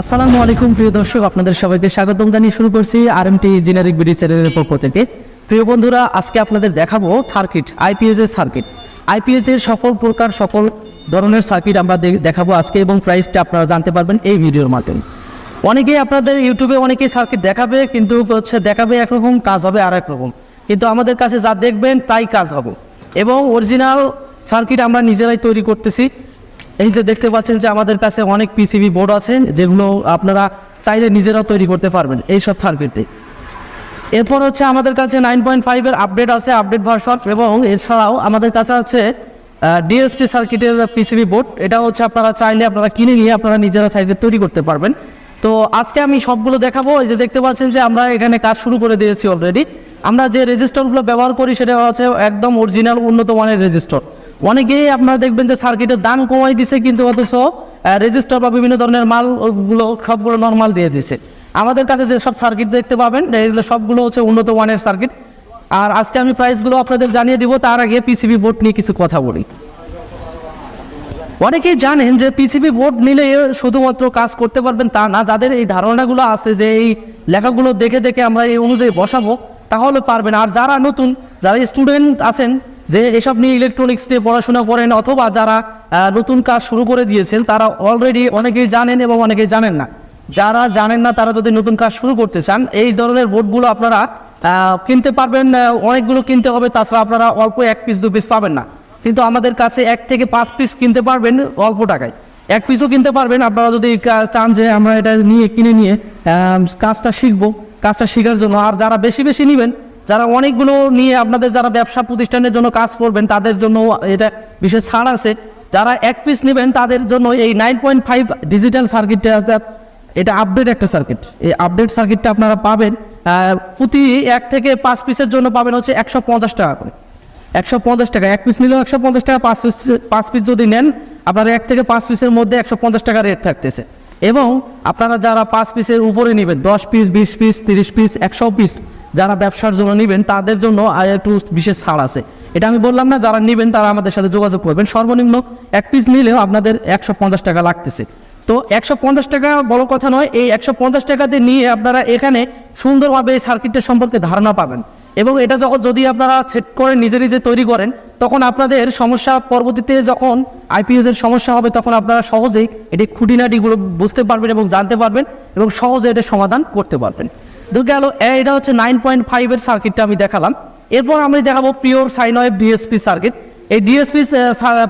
আসসালামু আলাইকুম, প্রিয় দর্শক, আপনাদের সবাইকে স্বাগতম জানিয়ে শুরু করছি R M T engineering BD চ্যানেলের পক্ষ থেকে। প্রিয় বন্ধুরা, আজকে আপনাদের দেখাবো সার্কিট আইপিএস এর সার্কিট। আইপিএস এর সকল প্রকার সকল ধরনের সার্কিট আমরা দেখাবো আজকে এবং প্রাইসটা আপনারা জানতে পারবেন এই ভিডিওর মাধ্যমে। অনেকেই আপনাদের ইউটিউবে অনেকেই সার্কিট দেখাবে, কিন্তু হচ্ছে দেখাবে একরকম, কাজ হবে আর একরকম কিন্তু আমাদের কাছে যা দেখবেন, তাই কাজ হবে। এবং অরিজিনাল সার্কিট আমরা নিজেরাই তৈরি করতেছি। এই যে দেখতে পাচ্ছেন যে আমাদের কাছে অনেক পিসিবি বোর্ড আছে, যেগুলো আপনারা চাইলে নিজেরাও তৈরি করতে পারবেন এই সব সার্কিটে এরপর হচ্ছে আমাদের কাছে নাইন পয়েন্ট ফাইভের আপডেট আছে আপডেট ভার্সন এবং এছাড়াও আমাদের কাছে আছে ডিএসপি সার্কিটের পিসিবি বোর্ড এটা হচ্ছে আপনারা চাইলে আপনারা কিনে নিয়ে আপনারা নিজেরা চাইলে তৈরি করতে পারবেন। তো আজকে আমি সবগুলো দেখাবো, এই যে দেখতে পাচ্ছেন যে আমরা এখানে কাজ শুরু করে দিয়েছি অলরেডি আমরা যে রেজিস্টরগুলো ব্যবহার করি, সেটা হচ্ছে একদম অরিজিনাল উন্নত মানের রেজিস্টর। অনেকেই আপনারা দেখবেন যে সার্কিটের দাম কমাই দিছে, কিন্তু অথচ রেজিস্টার বা বিভিন্ন ধরনের মালগুলো সবগুলো নর্মাল দিয়ে দিছে। আমাদের কাছে যে সব সার্কিট দেখতে পাবেন, এগুলো সবগুলো হচ্ছে উন্নত মানের সার্কিট আর আজকে আমি প্রাইসগুলো আপনাদের জানিয়ে দিব, তার আগে পিসিবি বোর্ড নিয়ে কিছু কথা বলি। অনেকেই জানেন যে পিসিবি বোর্ড নিলে শুধুমাত্র কাজ করতে পারবেন তা না, যাদের এই ধারণাগুলো আছে যে এই লেখাগুলো দেখে দেখে আমরা এই অনুযায়ী বসাবো, তাহলে পারবেন। আর যারা নতুন, যারা স্টুডেন্ট আছেন যে এসব নিয়ে ইলেকট্রনিক্স নিয়ে পড়াশোনা করেন অথবা যারা নতুন কাজ শুরু করে দিয়েছেন, তারা অলরেডি অনেকেই জানেন এবং অনেকেই জানেন না। যারা জানেন না, তারা যদি নতুন কাজ শুরু করতে চান, এই ধরনের বোর্ডগুলো আপনারা কিনতে পারবেন অনেকগুলো কিনতে হবে, তাছাড়া আপনারা অল্প এক পিস দু পিস পাবেন না। কিন্তু আমাদের কাছে এক থেকে পাঁচ পিস কিনতে পারবেন অল্প টাকায়। এক পিসও কিনতে পারবেন, আপনারা যদি চান যে আমরা এটা নিয়ে, কিনে নিয়ে কাজটা শিখব, কাজটা শেখার জন্য। আর যারা বেশি বেশি নেবেন যারা অনেকগুলো নিয়ে আপনাদের যারা ব্যবসা প্রতিষ্ঠানের জন্য কাজ করবেন, তাদের জন্য এটা বিশেষ ছাড় আছে। যারা এক পিস নেবেন, তাদের জন্য এই নাইন পয়েন্ট ফাইভ ডিজিটাল সার্কিটটা এটা আপডেট একটা সার্কিট এই আপডেট সার্কিটটা আপনারা পাবেন প্রতি এক থেকে পাঁচ পিসের জন্য পাবেন হচ্ছে একশো পঞ্চাশ টাকা করে। একশো পঞ্চাশ টাকা, এক পিস নিলেও একশো পঞ্চাশ টাকা, পাঁচ পিস পাঁচ পিস যদি নেন, আপনারা এক থেকে পাঁচ পিসের মধ্যে একশো পঞ্চাশ টাকা রেট থাকতেছে। এবং আপনারা যারা পাঁচ পিসের উপরে নেবেন, দশ পিস বিশ পিস তিরিশ পিস একশো পিস যারা ব্যবসার জন্য নেবেন, তাদের জন্য একটু বিশেষ ছাড় আছে। এটা আমি বললাম না, যারা নেবেন তারা আমাদের সাথে যোগাযোগ করবেন। সর্বনিম্ন এক পিস নিলেও আপনাদের একশো পঞ্চাশ টাকা লাগতেছে। তো একশো পঞ্চাশ টাকা বড় কথা নয়, এই একশো পঞ্চাশ টাকাতে নিয়ে আপনারা এখানে সুন্দরভাবে এই সার্কিটটা সম্পর্কে ধারণা পাবেন। এবং এটা যখন যদি আপনারা সেট করে নিজে নিজে তৈরি করেন, তখন আপনাদের সমস্যা পরবর্তীতে যখন আইপিএস এর সমস্যা হবে, তখন আপনারা সহজেই এটি খুঁটিনাটিগুলো বুঝতে পারবেন এবং জানতে পারবেন এবং সহজে এটা সমাধান করতে পারবেন। গেল এটা হচ্ছে নাইন পয়েন্ট ফাইভের সার্কিটটা আমি দেখালাম। এরপর আমি দেখাবো pure sine wave DSP circuit এই ডিএসপি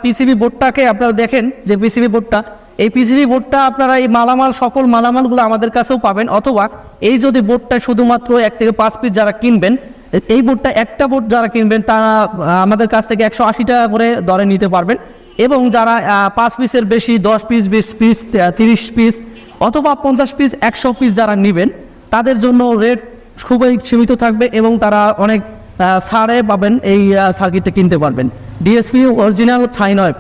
পিসিবি বোর্ডটাকে আপনারা দেখেন যে পিসিবি বোর্ডটা এই পিসিবি বোর্ডটা আপনারা এই মালামাল, সকল মালামালগুলো আমাদের কাছেও পাবেন, অথবা এই যদি বোর্ডটা শুধুমাত্র এক থেকে পাঁচ পিস যারা কিনবেন, এই বোর্ডটা একটা বোর্ড যারা কিনবেন, তারা আমাদের কাছ থেকে একশো আশি টাকা করে দরে নিতে পারবেন। এবং যারা পাঁচ পিসের বেশি, দশ পিস বিশ পিস তিরিশ পিস অথবা পঞ্চাশ পিস একশো পিস যারা নেবেন তাদের জন্য রেট খুবই সীমিত থাকবে এবং তারা অনেক ছাড়ে পাবেন এই সার্কিটটা কিনতে পারবেন। ডিএসপি অরিজিনাল ছাইনয়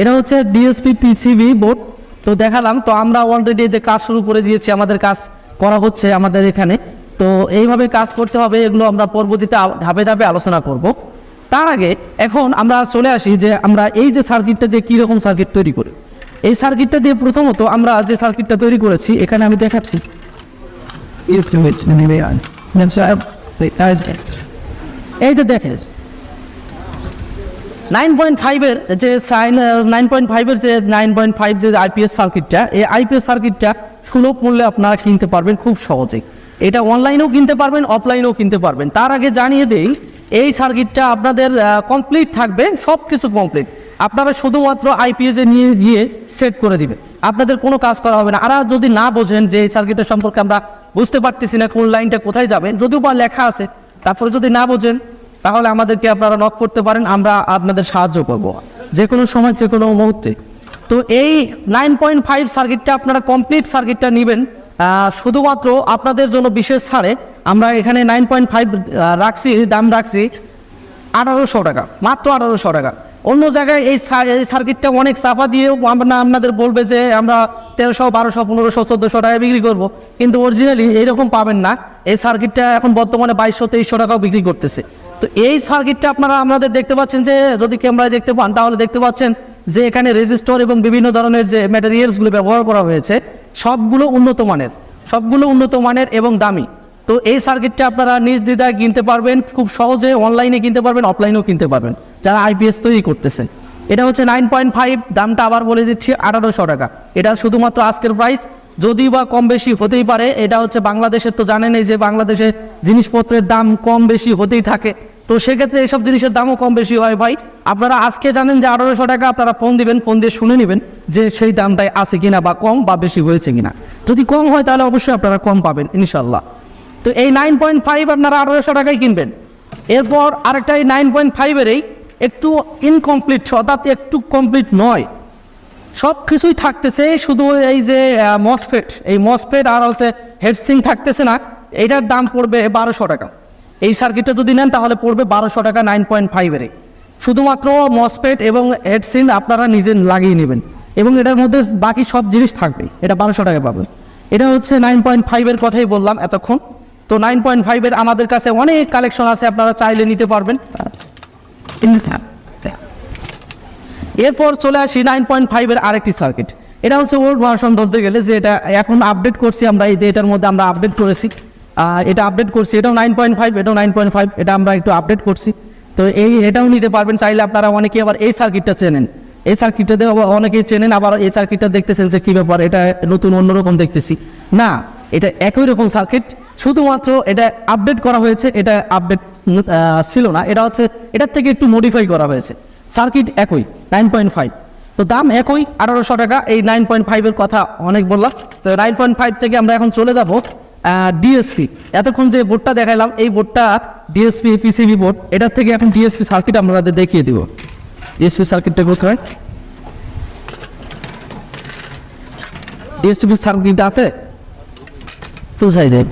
এটা হচ্ছে ডিএসপি পিসিবি বোর্ড তো দেখালাম, তো আমরা অলরেডি যে কাজ শুরু করে দিয়েছি, আমাদের কাজ করা হচ্ছে আমাদের এখানে। তো এইভাবে কাজ করতে হবে, এগুলো আমরা পরবর্তীতে ধাপে ধাপে আলোচনা করব। তার আগে এখন আমরা চলে আসি যে আমরা এই যে সার্কিটটা দিয়ে কীরকম সার্কিট তৈরি করি। এই সার্কিটটা দিয়ে প্রথমত আমরা যে সার্কিটটা তৈরি করেছি, এখানে আমি দেখাচ্ছি। সার্কিটটা সুলভ মূল্যে আপনারা কিনতে পারবেন খুব সহজেই। এটা অনলাইনেও কিনতে পারবেন অফলাইনেও কিনতে পারবেন। তার আগে জানিয়ে দেই, এই সার্কিটটা আপনাদের কমপ্লিট থাকবে সব কিছু কমপ্লিট আপনারা শুধুমাত্র আইপিএস এ নিয়ে গিয়ে সেট করে দিবেন। আপনাদের কোনো কাজ করা হবে না। আর যদি না বোঝেন যে এই সার্কিটের সম্পর্কে আমরা বুঝতে পারতেছি না কোন লাইনটা কোথায় যাবে। যদিও বা লেখা আছে, তারপরে যদি না বোঝেন, তাহলে আমাদেরকে আপনারা নক করতে পারেন, আমরা আপনাদের সাহায্য করব। যে কোনো সময় যে কোনো মুহূর্তে। তো এই নাইন পয়েন্ট ফাইভ সার্কিটটা আপনারা কমপ্লিট সার্কিটটা নেবেন। শুধুমাত্র আপনাদের জন্য বিশেষ ছাড়ে আমরা এখানে নাইন পয়েন্ট ফাইভ রাখছি, দাম রাখছি আঠারোশো টাকা, মাত্র আঠারোশো টাকা। অন্য জায়গায় এই এই সার্কিটটা অনেক চাপা দিয়েও আমরা আপনাদের বলবে যে আমরা তেরোশো, বারোশো, পনেরোশো, চোদ্দোশো টাকায় বিক্রি করব। কিন্তু অরিজিনালি এইরকম পাবেন না। এই সার্কিটটা এখন বর্তমানে বাইশশো, তেইশশো টাকাও বিক্রি করতেছে। তো এই সার্কিটটা আপনারা আমাদের দেখতে পাচ্ছেন যে, যদি ক্যামেরায় দেখতে পান, তাহলে দেখতে পাচ্ছেন যে এখানে রেজিস্টর এবং বিভিন্ন ধরনের যে ম্যাটেরিয়ালসগুলো ব্যবহার করা হয়েছে, সবগুলো উন্নত মানের, সবগুলো উন্নত মানের এবং দামি। তো এই সার্কিটটা আপনারা নির্দ্বিধায় কিনতে পারবেন, খুব সহজে অনলাইনে কিনতে পারবেন অফলাইনেও কিনতে পারবেন। যারা আইপিএস তৈরি করতেছেন। এটা হচ্ছে নাইন পয়েন্ট ফাইভ দামটা আবার বলে দিচ্ছি আঠারোশো টাকা। এটা শুধুমাত্র আজকের প্রাইস যদি বা কম বেশি হতেই পারে, এটা হচ্ছে বাংলাদেশের, তো জানেনই যে বাংলাদেশে জিনিসপত্রের দাম কম বেশি হতেই থাকে। তো সেক্ষেত্রে এইসব জিনিসের দামও কম বেশি হয় ভাই। আপনারা আজকে জানেন যে আঠারোশো টাকা আপনারা ফোন দিবেন ফোন দিয়ে শুনে নেবেন যে সেই দামটাই আছে কিনা বা কম বা বেশি হয়েছে কিনা। যদি কম হয় তাহলে অবশ্যই আপনারা কম পাবেন ইনশাল্লাহ তো এই নাইন পয়েন্ট ফাইভ আপনারা আঠারোশো টাকায় কিনবেন। এরপর আরেকটা এই নাইন পয়েন্ট ফাইভেরই একটু ইনকমপ্লিট অর্থাৎ একটু কমপ্লিট নয়। সব কিছুই থাকতেছে, শুধু এই যে মসফেট এই মসফেট আর হচ্ছে হেডসিং থাকতেছে না এইটার দাম পড়বে বারোশো টাকা। এই সার্কিটটা যদি নেন, তাহলে পড়বে বারোশো টাকা নাইন পয়েন্ট ফাইভের শুধুমাত্র মসফেট এবং হেডসিন আপনারা নিজে লাগিয়ে নেবেন। এবং এটার মধ্যে বাকি সব জিনিস থাকবে, এটা বারোশো টাকা পাবেন। এটা হচ্ছে নাইন পয়েন্ট ফাইভের কথাই বললাম এতক্ষণ। তো নাইন পয়েন্ট ফাইভের আমাদের কাছে অনেক কালেকশন আছে, আপনারা চাইলে নিতে পারবেন। এরপর চলে আসি নাইন পয়েন্ট ফাইভের আরেকটি সার্কিট এটা হচ্ছে ওল্ড ভার্সন ধরতে গেলে যে এটা এখন আপডেট করছি আমরা, এই এটার মধ্যে আমরা আপডেট করেছি। এটা আপডেট করছি, এটাও নাইন পয়েন্ট ফাইভ এটাও নাইন পয়েন্ট ফাইভ এটা আমরা একটু আপডেট করছি। তো এই এটাও নিতে পারবেন, চাইলে আপনারা অনেকেই আবার এই সার্কিটটা চেনেন। এই সার্কিটটা দিয়ে অনেকেই চেনেন, আবার এই সার্কিটটা দেখতেছেন যে কী ব্যাপার, এটা নতুন, অন্যরকম দেখতেছি। না, এটা একই রকম সার্কিট শুধুমাত্র এটা আপডেট করা হয়েছে, এটা আপডেট ছিল না, এটা হচ্ছে, এটার থেকে একটু মডিফাই করা হয়েছে। সার্কিট একই নাইন পয়েন্ট ফাইভ তো দাম একই, আঠারোশো টাকা, এই নাইন পয়েন্ট ফাইভের কথা অনেক বললাম। তো নাইন পয়েন্ট ফাইভ থেকে আমরা এখন চলে যাব ডিএসপি এতক্ষণ যে বোর্ডটা দেখাইলাম, এই বোর্ডটা ডিএসপি পিসিবি বোর্ড এটার থেকে এখন ডিএসপি সার্কিট আমাদের দেখিয়ে দিব। ডিএসপি সার্কিটটা কোথায়? ডিএসপি সার্কিট আছে? টু সাইডেড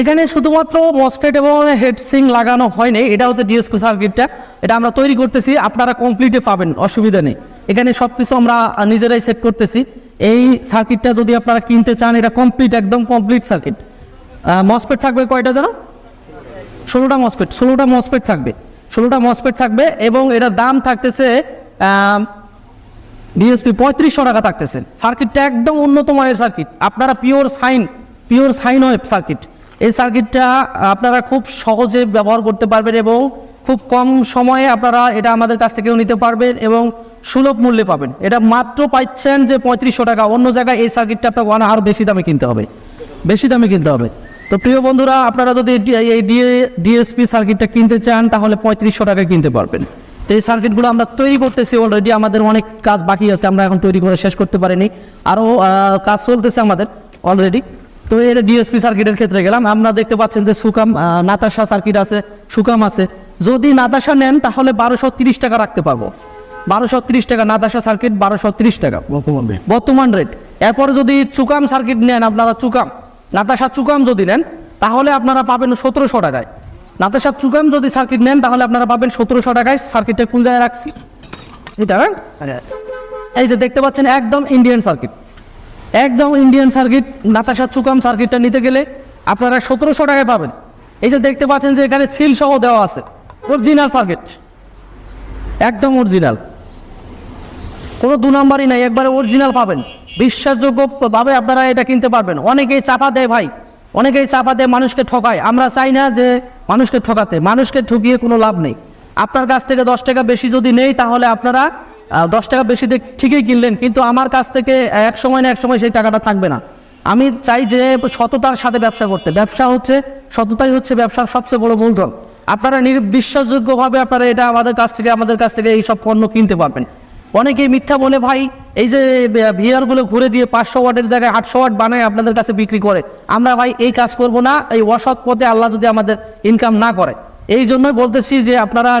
এখানে শুধুমাত্র মসফেট এবং হেডসিং লাগানো হয়নি, এটা হচ্ছে ডিএসপি সার্কিটটা এটা আমরা তৈরি করতেছি, আপনারা কমপ্লিটে পাবেন, অসুবিধা নেই। এখানে সব কিছু আমরা নিজেরাই সেট করতেছি। এই সার্কিটটা যদি আপনারা কিনতে চান, এটা কমপ্লিট একদম কমপ্লিট সার্কিট মসফেট থাকবে কয়টা যেন ষোলোটা মসফেট ষোলোটা মসফেট থাকবে। ষোলোটা মসফেট থাকবে এবং এটার দাম থাকতেছে ডিএসপি পঁয়ত্রিশশো টাকা থাকতেছে। সার্কিটটা একদম উন্নত মানের সার্কিট। আপনারা pure sine pure sine wave circuit. এই সার্কিটটা আপনারা খুব সহজে ব্যবহার করতে পারবেন এবং খুব কম সময়ে আপনারা এটা আমাদের কাছ থেকেও নিতে পারবেন এবং সুলভ মূল্যে পাবেন। এটা মাত্র পাচ্ছেন যে পঁয়ত্রিশশো টাকা। অন্য জায়গায় এই সার্কিটটা আপনাকে অনেক আরও বেশি দামে কিনতে হবে। বেশি দামে কিনতে হবে। তো প্রিয় বন্ধুরা, আপনারা যদি এই ডিএসপি সার্কিটটা কিনতে চান, তাহলে পঁয়ত্রিশশো টাকায় কিনতে পারবেন। তো এই সার্কিটগুলো আমরা তৈরি করতেছি অলরেডি আমাদের অনেক কাজ বাকি আছে আমরা এখন তৈরি করে শেষ করতে পারিনি। আরও কাজ চলতেছে আমাদের অলরেডি তো এটা ডিএসপি সার্কিটের ক্ষেত্রে গেলাম। আমরা দেখতে পাচ্ছেন যে সুকাম নাতাশা সার্কিট আছে সুকাম আছে। যদি নাতাশা নেন তাহলে বারোশো তিরিশ টাকা রাখতে পারব। বারোশো তিরিশ টাকা নাতাশা সার্কিট বারোশো তিরিশ টাকা। বর্তমান রেট এরপর যদি চুকাম সার্কিট নেন আপনারা চুকাম নাতাশা চুকাম যদি নেন তাহলে আপনারা পাবেন সতেরোশো টাকায়। নাতাশা চুকাম যদি সার্কিট নেন তাহলে আপনারা পাবেন সতেরোশো টাকায় সার্কিটটা কোন জায়গায় রাখছি। এটা হ্যাঁ? এই যে দেখতে পাচ্ছেন একদম ইন্ডিয়ান সার্কিট একদম ইন্ডিয়ান সার্কিট নাতাশা চুকাম সার্কিটটা নিতে গেলে আপনারা সতেরোশো টাকায় পাবেন। এই যে দেখতে পাচ্ছেন যে এখানে সিল সহ দেওয়া আছে অরিজিনাল সার্কিট একদম অরিজিনাল কোনো দু নাম্বারই নাই একবারে অরিজিনাল পাবেন। বিশ্বাসযোগ্যভাবে আপনারা এটা কিনতে পারবেন। অনেকেই চাপা দেয় ভাই। অনেকেই চাপা দেয় মানুষকে ঠকায়। আমরা চাই না যে মানুষকে ঠকাতে। মানুষকে ঠকিয়ে কোনো লাভ নেই। আপনার কাছ থেকে দশ টাকা বেশি যদি নেই, তাহলে আপনারা দশ টাকা বেশি দিয়ে ঠিকই কিনলেন। কিন্তু আমার কাছ থেকে এক সময় না এক সময় সেই টাকাটা থাকবে না। আমি চাই যে সততার সাথে ব্যবসা করতে। ব্যবসা হচ্ছে, সততাই হচ্ছে ব্যবসার সবচেয়ে বড় মূলধন। আপনারা নির্বিশ্বাসযোগ্যভাবে আপনারা এটা আমাদের কাছ থেকে, আমাদের কাছ থেকে এই সব পণ্য কিনতে পারবেন। অনেকেই মিথ্যা বলে, ভাই, এই যে ভিআরগুলো ঘুরে দিয়ে পাঁচশো ওয়াটের জায়গায় আটশো ওয়াট বানায় আপনাদের কাছে বিক্রি করে। আমরা, ভাই, এই কাজ করব না, এই অসৎ পথে আল্লাহ যদি আমাদের ইনকাম না করে। এই জন্যই বলতেছি যে, আপনারা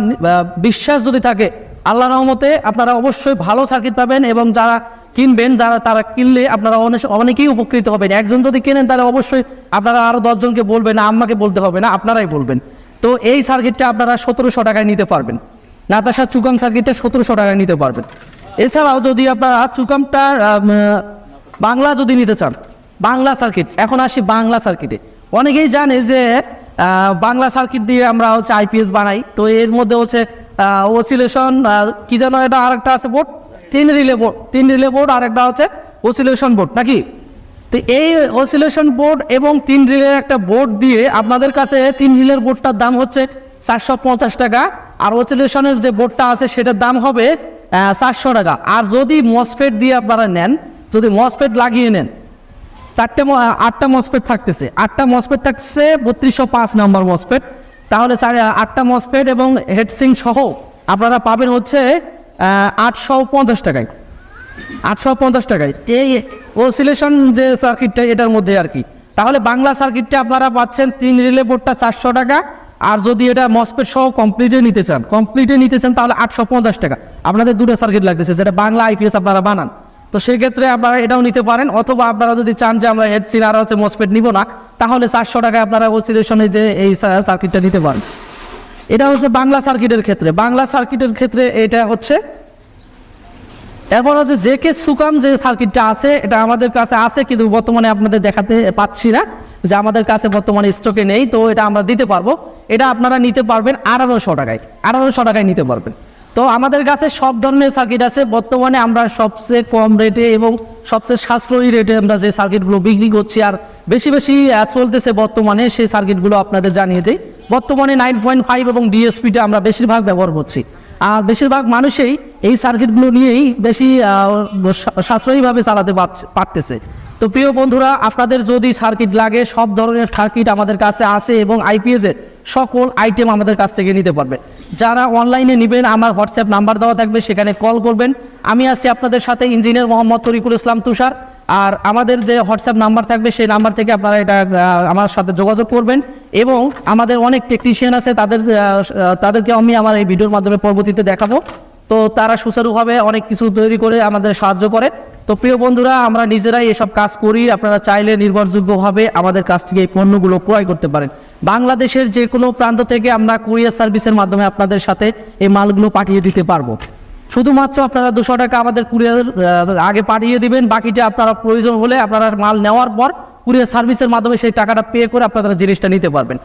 বিশ্বাস যদি থাকে আল্লাহ রহমতে আপনারা অবশ্যই ভালো সার্কিট পাবেন এবং যারা কিনবেন, যারা, তারা কিনলে আপনারা অনেকেই উপকৃত হবেন। একজন যদি কেনেন, তাহলে অবশ্যই আপনারা আরও দশজনকে বলবেন না, আম্মাকে বলতে হবে না, আপনারাই বলবেন। তো এই সার্কিটটা আপনারা সতেরোশো টাকায় নিতে পারবেন। নাতাশা চুকাম সার্কিটটা সতেরোশো টাকায় নিতে পারবেন এছাড়াও যদি আপনারা চুকামটা বাংলা যদি নিতে চান, বাংলা সার্কিট, এখন আসি বাংলা সার্কিটে। অনেকেই জানে যে বাংলা সার্কিট দিয়ে আমরা হচ্ছে আইপিএস বানাই। তো এর মধ্যে হচ্ছে ওসিলেশন কি যেন এটা আরেকটা আছে বোর্ড তিন রিলে বোর্ড তিন রিলে বোর্ড আর একটা হচ্ছে ওসিলেশন বোর্ড নাকি? তো এই অসিলেশন বোর্ড এবং তিন রিলের একটা বোর্ড দিয়ে আপনাদের কাছে তিন রিলের বোর্ডটার দাম হচ্ছে চারশো পঞ্চাশ টাকা। আর অসিলেশনের যে বোর্ডটা আছে, সেটার দাম হবে চারশো টাকা। আর যদি মসফেট দিয়ে আপনারা নেন, যদি মসফেট লাগিয়ে নেন, চারটে আটটা মসফেট থাকতেছে। আটটা মসফেট থাকছে বত্রিশশো পাঁচ নম্বর মসফেট তাহলে চার আটটা মসফেট এবং হেডসিং সহ আপনারা পাবেন হচ্ছে আটশো পঞ্চাশ টাকায়। আটশো পঞ্চাশ টাকায়। এই ওসিলেশন যে সার্কিটটা এটার মধ্যে আর কি। তাহলে বাংলা সার্কিটটা আপনারা পাচ্ছেন, তিন রিলে বোর্ডটা চারশো টাকা আর যদি এটা মসপেট সহ কমপ্লিটে নিতে চান কমপ্লিটে নিতে চান, তাহলে আটশো পঞ্চাশ টাকা। আপনাদের দুটো সার্কিট লাগতেছে, যেটা বাংলা আইপিএস আপনারা বানান। তো সেক্ষেত্রে আপনারা এটাও নিতে পারেন, অথবা আপনারা যদি চান যে আমরা হেড হেডসিন আর হচ্ছে মসপেট নিব না, তাহলে চারশো টাকায় আপনারা ওসিলেশনে যে এই সার্কিটটা নিতে পারেন। এটা হচ্ছে বাংলা সার্কিটের ক্ষেত্রে। বাংলা সার্কিটের ক্ষেত্রে এটা হচ্ছে এরপর হচ্ছে যে কে সুকাম যে সার্কিটটা আছে, এটা আমাদের কাছে আছে, কিন্তু বর্তমানে আপনাদের দেখাতে পাচ্ছি না যে আমাদের কাছে বর্তমানে স্টকে নেই, তো এটা আমরা দিতে পারব। এটা আপনারা নিতে পারবেন আঠারোশো টাকায় আঠারোশো টাকায় নিতে পারবেন। তো আমাদের কাছে সব ধরনের সার্কিট আছে। বর্তমানে আমরা সবচেয়ে কম রেটে এবং সবচেয়ে সাশ্রয়ী রেটে আমরা যে সার্কিটগুলো বিক্রি করছি আর বেশি বেশি চলতেছে বর্তমানে, সেই সার্কিটগুলো আপনাদের জানিয়ে দিই। বর্তমানে নাইন পয়েন্ট ফাইভ এবং ডিএসপিটা আমরা বেশিরভাগ ব্যবহার করছি। আর বেশিরভাগ মানুষই এই সার্কিটগুলো নিয়েই বেশি সাশ্রয়ীভাবে চালাতে পারতেছে। তো প্রিয় বন্ধুরা, আপনাদের যদি সার্কিট লাগে, সব ধরনের সার্কিট আমাদের কাছে আছে এবং আইপিএস এর সকল আইটেম আমাদের কাছ থেকে নিতে পারবেন যারা অনলাইনে নেবেন, আমার হোয়াটসঅ্যাপ নাম্বার দেওয়া থাকবে, সেখানে কল করবেন। আমি আছি আপনাদের সাথে ইঞ্জিনিয়ার মোহাম্মদ তরিকুল ইসলাম তুষার। আর আমাদের যে হোয়াটসঅ্যাপ নাম্বার থাকবে, সেই নাম্বার থেকে আপনারা এটা আমার সাথে যোগাযোগ করবেন। এবং আমাদের অনেক টেকনিশিয়ান আছে, তাদের তাদেরকে আমি আমার এই ভিডিওর মাধ্যমে পরবর্তীতে দেখাবো। তো তারা সুচারুভাবে অনেক কিছু তৈরি করে আমাদের সাহায্য করে। তো প্রিয় বন্ধুরা, আমরা নিজেরাই এসব কাজ করি। আপনারা চাইলে নির্ভরযোগ্যভাবে আমাদের কাছ থেকে এই পণ্যগুলো ক্রয় করতে পারেন। বাংলাদেশের যে কোনো প্রান্ত থেকে আমরা কুরিয়ার সার্ভিসের মাধ্যমে আপনাদের সাথে এই মালগুলো পাঠিয়ে দিতে পারব। শুধুমাত্র আপনারা দুশো টাকা আমাদের কুরিয়ার আগে পাঠিয়ে দিবেন, বাকিটা আপনারা প্রয়োজন হলে আপনারা মাল নেওয়ার পর কুরিয়ার সার্ভিসের মাধ্যমে সেই টাকাটা পে করে আপনারা জিনিসটা নিতে পারবেন।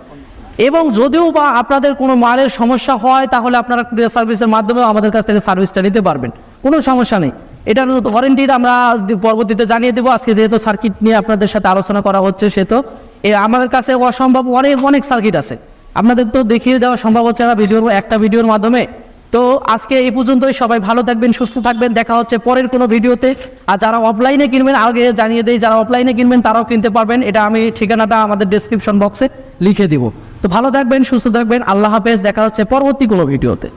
এবং যদিও বা আপনাদের কোনো মালের সমস্যা হয়, তাহলে আপনারা কুরিয়ার সার্ভিসের মাধ্যমেও আমাদের কাছ থেকে সার্ভিসটা নিতে পারবেন। কোনো সমস্যা নেই। এটার ওয়ারেন্টি আমরা পরবর্তীতে জানিয়ে দেবো। আজকে যেহেতু সার্কিট নিয়ে আপনাদের সাথে আলোচনা করা হচ্ছে, সে তো আমাদের কাছে অসম্ভব অনেক অনেক সার্কিট আছে। আপনাদের তো দেখিয়ে দেওয়া সম্ভব হচ্ছে না ভিডিওর একটা ভিডিওর মাধ্যমে। তো আজকে এই পর্যন্তই, সবাই ভালো থাকবেন, সুস্থ থাকবেন, দেখা হচ্ছে পরের কোনো ভিডিওতে আর যারা অফলাইনে কিনবেন, আগে জানিয়ে দেই, যারা অফলাইনে কিনবেন, তারাও কিনতে পারবেন। এটা আমি ঠিকানাটা আমাদের ডেসক্রিপশন বক্সে লিখে দিব। তো ভালো থাকবেন, সুস্থ থাকবেন, আল্লাহ হাফেজ, দেখা হচ্ছে পরবর্তী কোনো ভিডিওতে